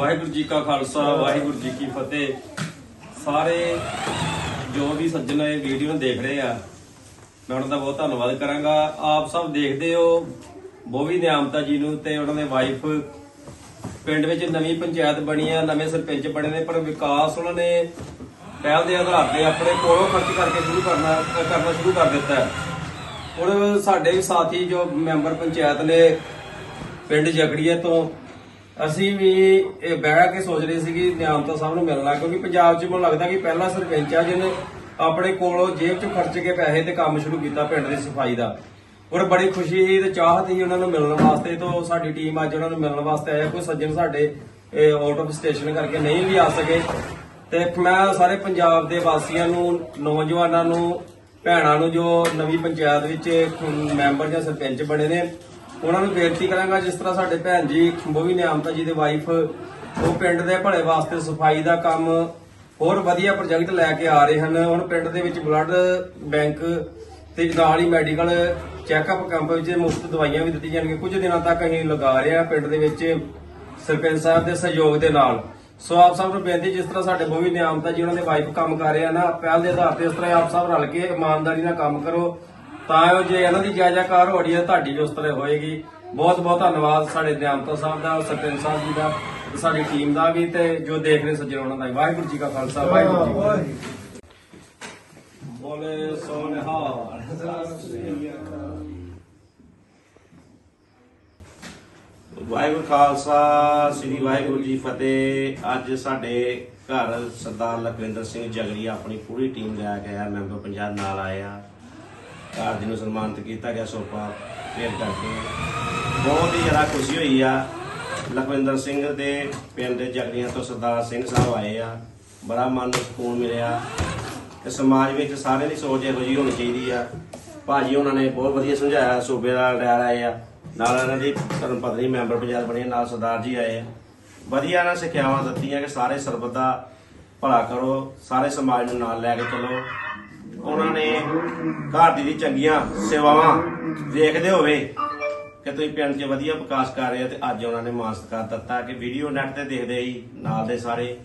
ਵਾਹਿਗੁਰੂ ਜੀ ਕਾ ਖਾਲਸਾ, ਵਾਹਿਗੁਰੂ ਜੀ ਕੀ ਫਤਿਹ। ਸਾਰੇ ਜੋ ਵੀ ਸੱਜਣ ਇਹ ਵੀਡੀਓ ਨੂੰ ਦੇਖ ਰਹੇ ਆ, ਮੈਂ ਉਹਨਾਂ ਦਾ ਬਹੁਤ ਧੰਨਵਾਦ ਕਰਾਂਗਾ। ਆਪ ਸਭ ਦੇਖਦੇ ਹੋ ਬੋਵੀ ਨਿਆਮਤਾ ਜੀ ਨੂੰ ਤੇ ਉਹਨਾਂ ਦੇ ਵਾਈਫ ਪਿੰਡ ਵਿੱਚ ਨਵੀਂ ਪੰਚਾਇਤ ਬਣੀ ਆ, ਨਵੇਂ ਸਰਪੰਚ ਬਣੇ ਨੇ, ਪਰ ਵਿਕਾਸ ਉਹਨਾਂ ਨੇ ਪਹਿਲ ਦੇ ਆਧਾਰ ਤੇ ਆਪਣੇ ਕੋਲੋਂ ਖਰਚ ਕਰਕੇ ਸ਼ੁਰੂ ਕਰਨਾ ਕਰਨਾ ਸ਼ੁਰੂ ਕਰ ਦਿੱਤਾ ਹੈ। ਹੁਣ ਸਾਡੇ ਵੀ ਸਾਥੀ ਜੋ ਮੈਂਬਰ ਪੰਚਾਇਤ ਨੇ ਪਿੰਡ ਜਗੜੀਏ ਤੋਂ ਅਸੀਂ ਵੀ ਇਹ ਬਹਿ ਕੇ ਸੋਚ ਰਹੇ ਸੀ ਕਿ ਨਿਆਮਤਾ ਸਾਹਿਬ ਨੂੰ ਮਿਲਣਾ, ਕਿਉਂਕਿ ਪੰਜਾਬ 'ਚ ਮੈਨੂੰ ਲੱਗਦਾ ਕਿ ਪਹਿਲਾ ਸਰਪੰਚ ਆ ਜਿਹਨੇ ਆਪਣੇ ਕੋਲੋਂ ਜੇਬ 'ਚ ਖਰਚ ਕੇ ਪੈਸੇ ਤੇ ਕੰਮ ਸ਼ੁਰੂ ਕੀਤਾ ਪਿੰਡ ਦੀ ਸਫ਼ਾਈ ਦਾ। ਔਰ ਬੜੀ ਖੁਸ਼ੀ ਸੀ ਤੇ ਚਾਹਤ ਸੀ ਉਹਨਾਂ ਨੂੰ ਮਿਲਣ ਵਾਸਤੇ, ਤੋਂ ਸਾਡੀ ਟੀਮ ਅੱਜ ਉਹਨਾਂ ਨੂੰ ਮਿਲਣ ਵਾਸਤੇ ਆਇਆ ਕੋਈ ਸੱਜਣ ਸਾਡੇ ਆਊਟ ਆਫ ਸਟੇਸ਼ਨ ਕਰਕੇ ਨਹੀਂ ਵੀ ਆ ਸਕੇ। ਤੇ ਮੈਂ ਸਾਰੇ ਪੰਜਾਬ ਦੇ ਵਾਸੀਆਂ ਨੂੰ, ਨੌਜਵਾਨਾਂ ਨੂੰ, ਭੈਣਾਂ ਨੂੰ ਜੋ ਨਵੀਂ ਪੰਚਾਇਤ ਵਿੱਚ ਮੈਂਬਰ ਜਾਂ ਸਰਪੰਚ ਬਣੇ ਨੇ ਉਹਨਾਂ ਨੂੰ ਬੇਨਤੀ ਕਰਾਂਗਾ ਜਿਸ ਤਰ੍ਹਾਂ ਸਾਡੇ ਭੈਣ ਜੀ ਬੋਵੀ ਨਿਆਮਤਾ ਜੀ ਦੇ ਵਾਈਫ ਉਹ ਪਿੰਡ ਦੇ ਭਲੇ ਵਾਸਤੇ ਸਫ਼ਾਈ ਦਾ ਕੰਮ ਹੋਰ ਵਧੀਆ ਪ੍ਰੋਜੈਕਟ ਲੈ ਕੇ ਆ ਰਹੇ ਹਨ। ਹੁਣ ਪਿੰਡ ਦੇ ਵਿੱਚ ਬਲੱਡ ਬੈਂਕ ਤੇ ਨਾਲ ਹੀ ਮੈਡੀਕਲ ਚੈੱਕਅਪ ਕੈਂਪ ਵਿੱਚ ਮੁਫਤ ਦਵਾਈਆਂ ਵੀ ਦਿੱਤੀਆਂ ਜਾਣਗੀਆਂ। ਕੁਝ ਦਿਨਾਂ ਤੱਕ ਅਸੀਂ ਲਗਾ ਰਹੇ ਹਾਂ ਪਿੰਡ ਦੇ ਵਿੱਚ ਸਰਪੰਚ ਸਾਹਿਬ ਦੇ ਸਹਿਯੋਗ ਦੇ ਨਾਲ। ਸੋ ਆਪ ਸਭ ਨੂੰ ਬੇਨਤੀ, ਜਿਸ ਤਰ੍ਹਾਂ ਸਾਡੇ ਬੋਵੀ ਨਿਆਮਤਾ ਜੀ ਉਹਨਾਂ ਦੇ ਵਾਈਫ ਕੰਮ ਕਰ ਰਹੇ ਆ ਨਾ ਪਹਿਲ ਦੇ ਆਧਾਰ ਤੇ ਇਸ ਤਰ੍ਹਾਂ ਆਪ ਸਭ ਰਲ ਕੇ ਇਮਾਨਦਾਰੀ ਨਾਲ ਕੰਮ ਕਰੋ। ਤਾਂ ਜੋ ਜੇ ਇਹਨਾਂ ਦੀ ਜਾਇਜ਼ਾਕਾਰ ਹੋ ਹੈ, ਤੁਹਾਡੀ ਉਸ ਤਰ੍ਹਾਂ ਹੋਏਗੀ। ਬਹੁਤ ਬਹੁਤ ਧੰਨਵਾਦ ਸਾਡੇ ਨਿਆਮਤਾ ਸਾਹਿਬ ਦਾ ਸਰਪੰਚ ਸਾਹਿਬ ਜੀ ਦਾ ਸਾਡੀ ਟੀਮ ਦਾ ਵੀ, ਤੇ ਜੋ ਦੇਖ ਰਹੇ ਸੱਜਣ ਉਹਨਾਂ ਦਾ ਵਾਹਿਗੁਰੂ ਜੀ ਕਾ ਖਾਲਸਾ, ਵਾਹਿਗੁਰੂ ਜੀ ਕੀ ਫਤਿਹ। ਬੋਲੇ ਸੋ ਵਾਹਿਗੁਰੂ ਖਾਲਸਾ, ਸ੍ਰੀ ਵਾਹਿਗੁਰੂ ਜੀ ਫਤਿਹ। ਅੱਜ ਸਾਡੇ ਘਰ ਸਰਦਾਰ ਲਖਵਿੰਦਰ ਸਿੰਘ ਜਗਰੀ ਆਪਣੀ ਪੂਰੀ ਟੀਮ ਲੈ ਕੇ ਆਇਆ, ਮੈਂਬਰ ਪੰਜਾਬ ਨਾਲ ਆਇਆ। ਘਰ ਦੀ ਨੂੰ ਸਨਮਾਨਿਤ ਕੀਤਾ ਗਿਆ ਸੋਪਾ ਫੇਰ ਕਰਕੇ ਬਹੁਤ ਹੀ ਜ਼ਿਆਦਾ ਖੁਸ਼ੀ ਹੋਈ ਆ। ਲਖਵਿੰਦਰ ਸਿੰਘ ਦੇ ਪਿੰਡ ਦੇ ਜਗਰੀਆਂ ਤੋਂ ਸਰਦਾਰ ਸਿੰਘ ਸਾਹਿਬ ਆਏ ਆ। ਬੜਾ ਮਨ ਨੂੰ ਸਕੂਨ ਮਿਲਿਆ। ਤੇ ਸਮਾਜ ਵਿੱਚ ਸਾਰਿਆਂ ਦੀ ਸੋਚ ਇਹੋ ਜਿਹੀ ਹੋਣੀ ਚਾਹੀਦੀ ਆ। ਭਾਜੀ ਉਹਨਾਂ ਨੇ ਬਹੁਤ ਵਧੀਆ ਸਮਝਾਇਆ, ਸੂਬੇ ਦਾ ਡਰ ਆਏ ਆ। ਨਾਲ ਇਹਨਾਂ ਦੀ ਧਰਮ ਪਤਨੀ ਮੈਂਬਰ ਪੰਜਾਬ ਬਣੇ, ਨਾਲ ਸਰਦਾਰ ਜੀ ਆਏ ਆ। ਵਧੀਆ ਨਾ ਸਿੱਖਿਆਵਾਂ ਦਿੱਤੀਆਂ ਕਿ ਸਾਰੇ ਸਰਬਤ ਦਾ ਭਲਾ ਕਰੋ, ਸਾਰੇ ਸਮਾਜ ਨੂੰ ਨਾਲ ਲੈ ਕੇ ਚੱਲੋ। ਉਹਨਾਂ ਨੇ ਘਰ ਦੀ ਦੀ ਚੰਗੀਆਂ ਸੇਵਾਵਾਂ ਦੇਖਦੇ ਹੋਵੇ ਕਿ ਤੁਸੀਂ ਪਿੰਡ 'ਚ ਵਧੀਆ ਵਿਕਾਸ ਕਰ ਰਹੇ ਹੋ ਤੇ ਅੱਜ ਉਹਨਾਂ ਨੇ ਮਾਨ ਸਤਿਕਾਰ ਦਿੱਤਾ ਕਿ ਵੀਡੀਓ ਨੈਟ ਤੇ ਦੇਖਦੇ ਹੀ ਨਾਲ ਦੇ ਸਾਰੇ